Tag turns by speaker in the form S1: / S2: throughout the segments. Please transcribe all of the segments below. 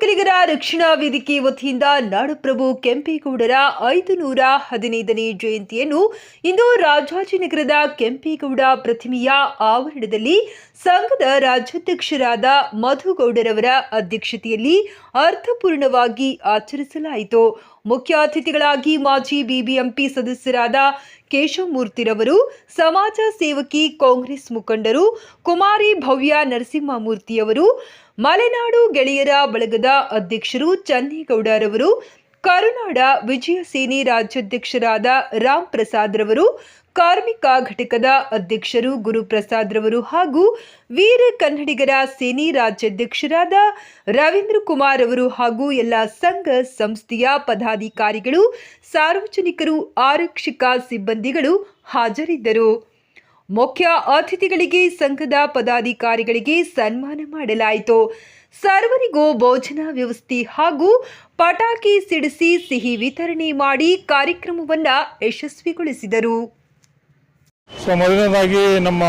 S1: ಒಕ್ಕಲಿಗರ ರಕ್ಷಣಾ ವೇದಿಕೆ ವತಿಯಿಂದ ನಾಡಪ್ರಭು ಕೆಂಪೇಗೌಡರ ಐದು ನೂರ ಹದಿನೈದನೇ ಜಯಂತಿಯನ್ನು ಇಂದು ರಾಜಾಜಿನಗರದ ಕೆಂಪೇಗೌಡ ಪ್ರತಿಮೆಯ ಆವರಣದಲ್ಲಿ ಸಂಘದ ರಾಜ್ಯಾಧ್ಯಕ್ಷರಾದ ಮಧುಗೌಡರವರ ಅಧ್ಯಕ್ಷತೆಯಲ್ಲಿ ಅರ್ಥಪೂರ್ಣವಾಗಿ ಆಚರಿಸಲಾಯಿತು. ಮುಖ್ಯ ಅತಿಥಿಗಳಾಗಿ ಮಾಜಿ ಬಿಬಿಎಂಪಿ ಸದಸ್ಯರಾದ ಕೇಶವಮೂರ್ತಿರವರು ಸಮಾಜ ಸೇವಕಿ ಕಾಂಗ್ರೆಸ್ ಮುಖಂಡರು ಕುಮಾರಿ ಭವ್ಯ ನರಸಿಂಹಮೂರ್ತಿಯವರು ಮಲೆನಾಡು ಗೆಳೆಯರ ಬಳಗದ ಅಧ್ಯಕ್ಷರು ಚನ್ನೇಗೌಡರವರು, ಕರುನಾಡ ವಿಜಯ ಸೇನೆ ರಾಜ್ಯಾಧ್ಯಕ್ಷರಾದ ರಾಮ್ ಪ್ರಸಾದ್ ರವರು, ಕಾರ್ಮಿಕ ಘಟಕದ ಅಧ್ಯಕ್ಷರು ಗುರುಪ್ರಸಾದ್ ರವರು ಹಾಗೂ ವೀರ ಕನ್ನಡಿಗರ ಸೇನಿ ರಾಜ್ಯಾಧ್ಯಕ್ಷರಾದ ರವೀಂದ್ರ ಕುಮಾರ್ ಅವರು ಹಾಗೂ ಎಲ್ಲ ಸಂಘ ಸಂಸ್ಥೆಯ ಪದಾಧಿಕಾರಿಗಳು, ಸಾರ್ವಜನಿಕರು, ಆರಕ್ಷಕ ಸಿಬ್ಬಂದಿಗಳು ಹಾಜರಿದ್ದರು. ಮುಖ್ಯ ಅತಿಥಿಗಳಿಗೆ ಸಂಘದ ಪದಾಧಿಕಾರಿಗಳಿಗೆ ಸನ್ಮಾನ ಮಾಡಲಾಯಿತು. ಸರ್ವರಿಗೂ ಭೋಜನ ವ್ಯವಸ್ಥೆ ಹಾಗೂ ಪಟಾಕಿ ಸಿಡಿಸಿ ಸಿಹಿ ವಿತರಣೆ ಮಾಡಿ ಕಾರ್ಯಕ್ರಮವನ್ನು ಯಶಸ್ವಿಗೊಳಿಸಿದರು.
S2: ಸೊ, ಮೊದಲನೇದಾಗಿ ನಮ್ಮ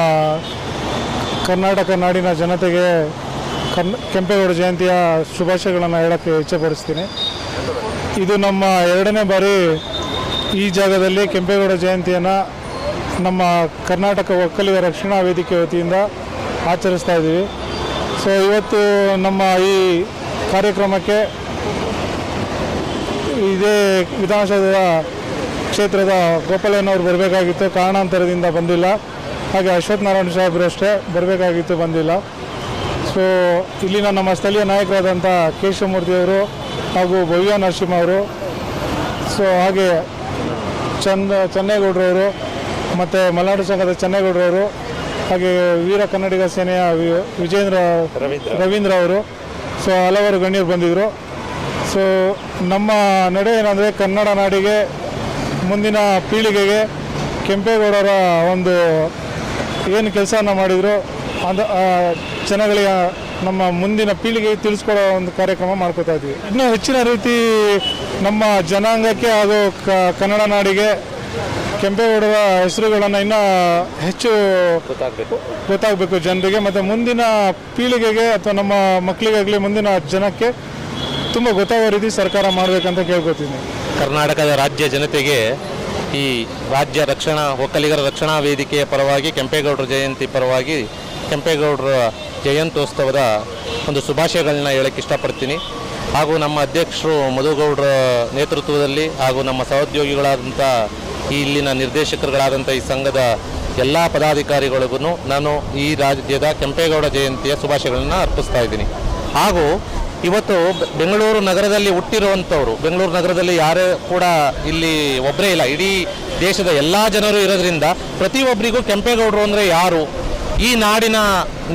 S2: ಕರ್ನಾಟಕ ನಾಡಿನ ಜನತೆಗೆ ಕನ್ ಕೆಂಪೇಗೌಡ ಜಯಂತಿಯ ಶುಭಾಶಯಗಳನ್ನು ಹೇಳೋಕ್ಕೆ ಇಚ್ಛೆಪಡಿಸ್ತೀನಿ. ಇದು ನಮ್ಮ ಎರಡನೇ ಬಾರಿ ಈ ಜಾಗದಲ್ಲಿ ಕೆಂಪೇಗೌಡ ಜಯಂತಿಯನ್ನು ನಮ್ಮ ಕರ್ನಾಟಕ ಒಕ್ಕಲಿಗ ರಕ್ಷಣಾ ವೇದಿಕೆ ವತಿಯಿಂದ ಆಚರಿಸ್ತಾ ಇದ್ದೀವಿ. ಸೊ ಇವತ್ತು ನಮ್ಮ ಈ ಕಾರ್ಯಕ್ರಮಕ್ಕೆ ಇದೇ ವಿಧಾನಸೌಧದ ಕ್ಷೇತ್ರದ ಗೋಪಾಲಯ್ಯನವರು ಬರಬೇಕಾಗಿತ್ತು. ಕಾರಣಾಂತರದಿಂದ ಬಂದಿಲ್ಲ. ಹಾಗೆ ಅಶ್ವಥ್ ನಾರಾಯಣ ಸಾಹೇಬರು ಅಷ್ಟೇ ಬರಬೇಕಾಗಿತ್ತು, ಬಂದಿಲ್ಲ. ಸೊ ಇಲ್ಲಿನ ನಮ್ಮ ಸ್ಥಳೀಯ ನಾಯಕರಾದಂಥ ಕೇಶವಮೂರ್ತಿಯವರು ಹಾಗೂ ಭವ್ಯ ನರಸಿಂಹ ಅವರು. ಸೊ ಹಾಗೆ ಚಂದ, ಚೆನ್ನೇಗೌಡರವರು ಮತ್ತು ಮಲೆನಾಡು ಸಂಘದ ಚೆನ್ನೇಗೌಡರವರು ಹಾಗೆ ವೀರ ಕನ್ನಡಿಗ ಸೇನೆಯ ವಿಜೇಂದ್ರ ರವೀಂದ್ರ. ಅವರು. ಸೊ ಹಲವಾರು ಗಣ್ಯರು ಬಂದಿದ್ದರು ಸೊ ನಮ್ಮ ನಡೆ ಏನಂದರೆ ಕನ್ನಡ ನಾಡಿಗೆ ಮುಂದಿನ ಪೀಳಿಗೆಗೆ ಕೆಂಪೇಗೌಡರ ಒಂದು ಏನು ಕೆಲಸವನ್ನು ಮಾಡಿದರು. ಅಂದ ಜನಗಳಿಗೆ ನಮ್ಮ ಮುಂದಿನ ಪೀಳಿಗೆಗೆ ತಿಳಿಸ್ಕೊಡೋ ಒಂದು ಕಾರ್ಯಕ್ರಮ ಮಾಡ್ಕೋತಾ ಇದ್ವಿ. ಇನ್ನೂ ಹೆಚ್ಚಿನ ರೀತಿ ನಮ್ಮ ಜನಾಂಗಕ್ಕೆ ಹಾಗೂ ಕನ್ನಡ ನಾಡಿಗೆ ಕೆಂಪೇಗೌಡರ ಹೆಸರುಗಳನ್ನು ಇನ್ನೂ ಹೆಚ್ಚು ಗೊತ್ತಾಗಬೇಕು. ಜನರಿಗೆ. ಮತ್ತು ಮುಂದಿನ ಪೀಳಿಗೆಗೆ ಅಥವಾ ನಮ್ಮ ಮಕ್ಕಳಿಗಾಗಲಿ ಮುಂದಿನ ಜನಕ್ಕೆ ತುಂಬ ಗೊತ್ತಾಗೋ ರೀತಿ ಸರ್ಕಾರ ಮಾಡಬೇಕಂತ ಕೇಳ್ಕೊತೀನಿ
S3: ಕರ್ನಾಟಕದ ರಾಜ್ಯ ಜನತೆಗೆ ಈ ರಾಜ್ಯ ರಕ್ಷಣಾ ಒಕ್ಕಲಿಗರ ರಕ್ಷಣಾ ವೇದಿಕೆಯ ಪರವಾಗಿ ಕೆಂಪೇಗೌಡರ ಜಯಂತಿ ಪರವಾಗಿ ಕೆಂಪೇಗೌಡರ ಜಯಂತ್ಯೋತ್ಸವದ ಒಂದು ಶುಭಾಶಯಗಳನ್ನ ಹೇಳಕ್ಕೆ ಇಷ್ಟಪಡ್ತೀನಿ. ಹಾಗೂ ನಮ್ಮ ಅಧ್ಯಕ್ಷರು ಮಧುಗೌಡರ ನೇತೃತ್ವದಲ್ಲಿ ಹಾಗೂ ನಮ್ಮ ಸಹೋದ್ಯೋಗಿಗಳಾದಂಥ ಇಲ್ಲಿನ ನಿರ್ದೇಶಕರುಗಳಾದಂಥ ಈ ಸಂಘದ ಎಲ್ಲ ಪದಾಧಿಕಾರಿಗಳಿಗೂ ನಾನು ಈ ರಾಜ್ಯದ ಕೆಂಪೇಗೌಡ ಜಯಂತಿಯ ಶುಭಾಶಯಗಳನ್ನು ಅರ್ಪಿಸ್ತಾ ಇದ್ದೀನಿ. ಹಾಗೂ ಇವತ್ತು ಬೆಂಗಳೂರು ನಗರದಲ್ಲಿ ಹುಟ್ಟಿರುವಂಥವ್ರು, ಬೆಂಗಳೂರು ನಗರದಲ್ಲಿ ಯಾರೇ ಕೂಡ ಇಲ್ಲಿ ಒಬ್ಬರೇ ಇಲ್ಲ, ಇಡೀ ದೇಶದ ಎಲ್ಲ ಜನರು ಇರೋದ್ರಿಂದ ಪ್ರತಿಯೊಬ್ಬರಿಗೂ ಕೆಂಪೇಗೌಡರು ಅಂದರೆ ಯಾರು, ಈ ನಾಡಿನ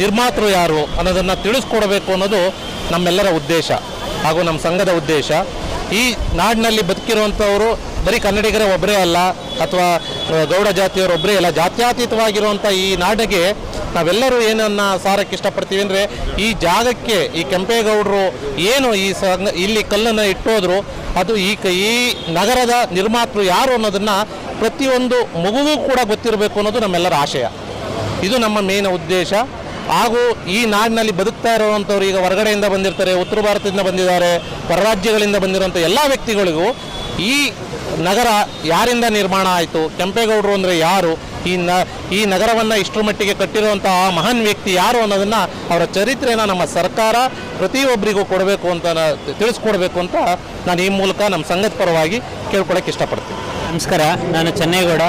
S3: ನಿರ್ಮಾತೃ ಯಾರು ಅನ್ನೋದನ್ನು ತಿಳಿಸ್ಕೊಡಬೇಕು ಅನ್ನೋದು ನಮ್ಮೆಲ್ಲರ ಉದ್ದೇಶ ಹಾಗೂ ನಮ್ಮ ಸಂಘದ ಉದ್ದೇಶ. ಈ ನಾಡಿನಲ್ಲಿ ಬದುಕಿರುವಂಥವರು ಬರೀ ಕನ್ನಡಿಗರೇ ಒಬ್ಬರೇ ಅಲ್ಲ, ಅಥವಾ ಗೌಡ ಜಾತಿಯವರು ಒಬ್ಬರೇ ಅಲ್ಲ ಜಾತ್ಯಾತೀತವಾಗಿರುವಂಥ ಈ ನಾಡಿಗೆ ನಾವೆಲ್ಲರೂ ಏನನ್ನ ಸಾರಕ್ಕೆ ಇಷ್ಟಪಡ್ತೀವಿ ಅಂದರೆ, ಈ ಜಾಗಕ್ಕೆ ಈ ಕೆಂಪೇಗೌಡರು ಏನು ಈ ಇಲ್ಲಿ ಕಲ್ಲನ್ನು ಇಟ್ಟೋದ್ರು, ಅದು ಈ ಈ ನಗರದ ನಿರ್ಮಾತೃ ಯಾರು ಅನ್ನೋದನ್ನು ಪ್ರತಿಯೊಂದು ಮಗುವೂ ಕೂಡ ಗೊತ್ತಿರಬೇಕು ಅನ್ನೋದು ನಮ್ಮೆಲ್ಲರ ಆಶಯ. ಇದು ನಮ್ಮ ಮೇನ್ ಉದ್ದೇಶ. ಹಾಗೂ ಈ ನಾಡಿನಲ್ಲಿ ಬದುಕ್ತಾ ಇರುವಂಥವ್ರು ಈಗ ಹೊರಗಡೆಯಿಂದ ಬಂದಿರ್ತಾರೆ, ಉತ್ತರ ಭಾರತದಿಂದ ಬಂದಿದ್ದಾರೆ, ಹೊರರಾಜ್ಯಗಳಿಂದ ಬಂದಿರುವಂಥ ಎಲ್ಲ ವ್ಯಕ್ತಿಗಳಿಗೂ ಈ ನಗರ ಯಾರಿಂದ ನಿರ್ಮಾಣ ಆಯಿತು, ಕೆಂಪೇಗೌಡರು ಅಂದರೆ ಯಾರು, ಈ ನ, ಈ ನಗರವನ್ನು ಇಷ್ಟರ ಮಟ್ಟಿಗೆ ಕಟ್ಟಿರುವಂಥ ಆ ಮಹಾನ್ ವ್ಯಕ್ತಿ ಯಾರು ಅನ್ನೋದನ್ನು ಅವರ ಚರಿತ್ರೆಯನ್ನು ನಮ್ಮ ಸರ್ಕಾರ ಪ್ರತಿಯೊಬ್ಬರಿಗೂ ಕೊಡಬೇಕು ಅಂತ ತಿಳಿಸ್ಕೊಡ್ಬೇಕು ಅಂತ ನಾನು ಈ ಮೂಲಕ ನಮ್ಮ ಸಂಘದ ಪರವಾಗಿ ಕೇಳ್ಕೊಳಕ್ಕೆ ಇಷ್ಟಪಡ್ತೀನಿ.
S4: ನಮಸ್ಕಾರ, ನಾನು ಚೆನ್ನೇಗೌಡ,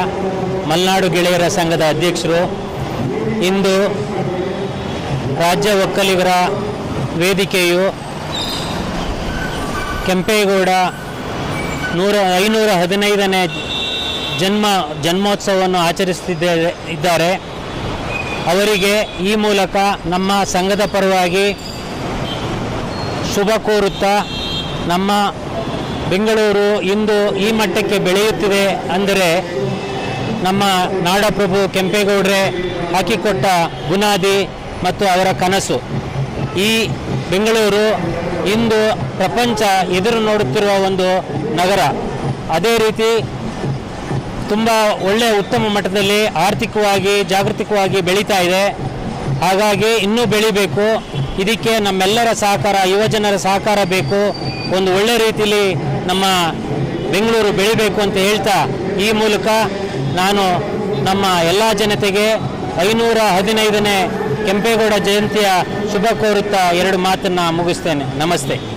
S4: ಮಲೆನಾಡು ಗೆಳೆಯರ ಸಂಘದ ಅಧ್ಯಕ್ಷರು. ಇಂದು ರಾಜ್ಯ ಒಕ್ಕಲಿಗರ ವೇದಿಕೆಯು ಕೆಂಪೇಗೌಡ ನೂರ ಐನೂರ ಹದಿನೈದನೇ ಜನ್ಮ ಜನ್ಮೋತ್ಸವವನ್ನು ಆಚರಿಸುತ್ತಿದ್ದಾರೆ ಇದ್ದಾರೆ. ಅವರಿಗೆ ಈ ಮೂಲಕ ನಮ್ಮ ಸಂಘದ ಪರವಾಗಿ ಶುಭ ಕೋರುತ್ತಾ ನಮ್ಮ ಬೆಂಗಳೂರು ಇಂದು ಈ ಮಟ್ಟಕ್ಕೆ ಬೆಳೆಯುತ್ತಿದೆ ಅಂದರೆ ನಮ್ಮ ನಾಡಪ್ರಭು ಕೆಂಪೇಗೌಡರೇ ಹಾಕಿಕೊಟ್ಟ ಬುನಾದಿ ಮತ್ತು ಅವರ ಕನಸು. ಈ ಬೆಂಗಳೂರು ಇಂದು ಪ್ರಪಂಚ ಎದುರು ನೋಡುತ್ತಿರುವ ಒಂದು ನಗರ. ಅದೇ ರೀತಿ ತುಂಬ ಒಳ್ಳೆಯ ಉತ್ತಮ ಮಟ್ಟದಲ್ಲಿ ಆರ್ಥಿಕವಾಗಿ, ಜಾಗೃತಿಕವಾಗಿ ಬೆಳೀತಾ ಇದೆ. ಹಾಗಾಗಿ ಇನ್ನೂ ಬೆಳಿಬೇಕು. ಇದಕ್ಕೆ ನಮ್ಮೆಲ್ಲರ ಸಹಕಾರ ಯುವಜನರ ಸಹಕಾರ ಬೇಕು. ಒಂದು ಒಳ್ಳೆ ರೀತಿಯಲ್ಲಿ ನಮ್ಮ ಬೆಂಗಳೂರು ಬೆಳಿಬೇಕು ಅಂತ ಹೇಳ್ತಾ ಈ ಮೂಲಕ ನಾನು ನಮ್ಮ ಎಲ್ಲ ಜನತೆಗೆ ಐನೂರ ಹದಿನೈದನೇ ಕೆಂಪೇಗೌಡ ಜಯಂತಿಯ ಶುಭ ಕೋರುತ್ತಾ ಎರಡು ಮಾತನ್ನು ಮುಗಿಸ್ತೇನೆ. ನಮಸ್ತೆ.